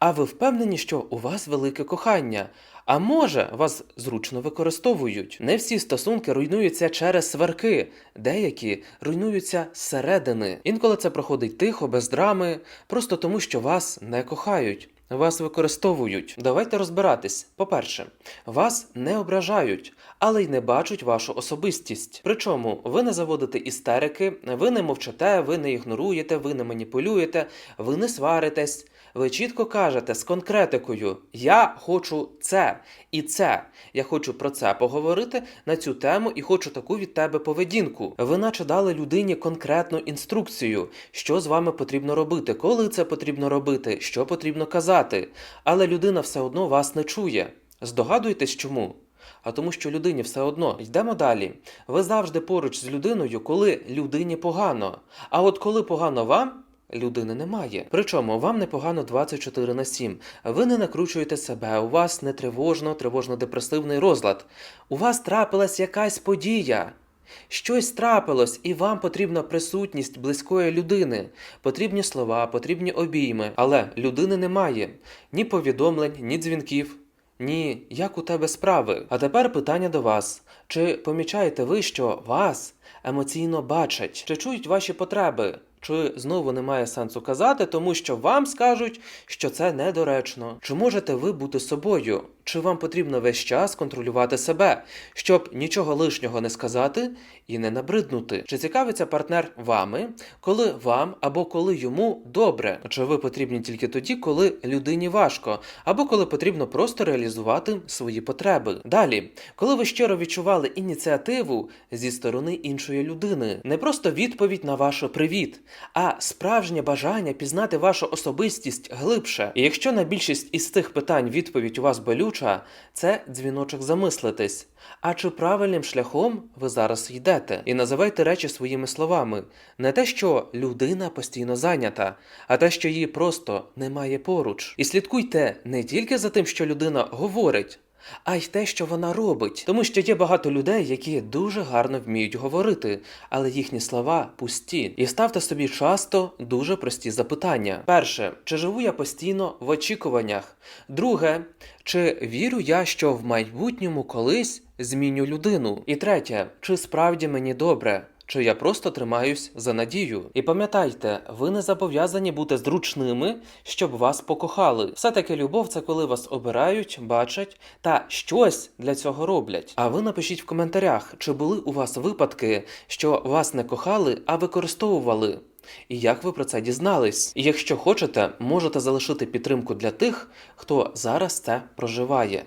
А ви впевнені, що у вас велике кохання? А може, вас зручно використовують? Не всі стосунки руйнуються через сварки, деякі руйнуються зсередини. Інколи це проходить тихо, без драми, просто тому, що вас не кохають. Вас використовують. Давайте розбиратись. По-перше, вас не ображають, але й не бачать вашу особистість. Причому ви не заводите істерики, ви не мовчите, ви не ігноруєте, ви не маніпулюєте, ви не сваритесь. Ви чітко кажете з конкретикою: Я хочу це і це. Я хочу про це поговорити на цю тему і хочу таку від тебе поведінку. Ви наче дали людині конкретну інструкцію, що з вами потрібно робити, коли це потрібно робити, що потрібно казати. Але людина все одно вас не чує. Здогадуєтесь чому? А тому, що людині все одно йдемо далі. Ви завжди поруч з людиною, коли людині погано. А от коли погано вам. Людини немає. Причому вам непогано 24 на 7. Ви не накручуєте себе, у вас не тривожно, тривожно-депресивний розлад. У вас трапилась якась подія. Щось трапилось, і вам потрібна присутність близької людини, потрібні слова, потрібні обійми, але людини немає ні повідомлень, ні дзвінків. Ні, як у тебе справи? А тепер питання до вас: чи помічаєте ви, що вас емоційно бачать? Чи чують ваші потреби? Чи знову немає сенсу казати, тому що вам скажуть, що це недоречно? Чи можете ви бути собою? Чи вам потрібно весь час контролювати себе, щоб нічого лишнього не сказати і не набриднути? Чи цікавиться партнер вами, коли вам або коли йому добре? Чи ви потрібні тільки тоді, коли людині важко, або коли потрібно просто реалізувати свої потреби? Далі, коли ви щиро відчували ініціативу зі сторони іншої людини, не просто відповідь на ваше привіт, а справжнє бажання пізнати вашу особистість глибше. І якщо на більшість із цих питань відповідь у вас болюча, це дзвіночок замислитись. А чи правильним шляхом ви зараз йдете? І називайте речі своїми словами. Не те, що людина постійно зайнята, а те, що її просто немає поруч. І слідкуйте не тільки за тим, що людина говорить. А й те, що вона робить, тому що є багато людей, які дуже гарно вміють говорити, але їхні слова пусті. І ставте собі часто дуже прості запитання: перше, чи живу я постійно в очікуваннях? Друге, чи вірю я, що в майбутньому колись зміню людину? І третє, чи справді мені добре? Чи я просто тримаюсь за надію? І пам'ятайте, ви не зобов'язані бути зручними, щоб вас покохали. Все-таки любов це коли вас обирають, бачать та щось для цього роблять. А ви напишіть в коментарях, чи були у вас випадки, що вас не кохали, а використовували. І як ви про це дізнались? І якщо хочете, можете залишити підтримку для тих, хто зараз це проживає.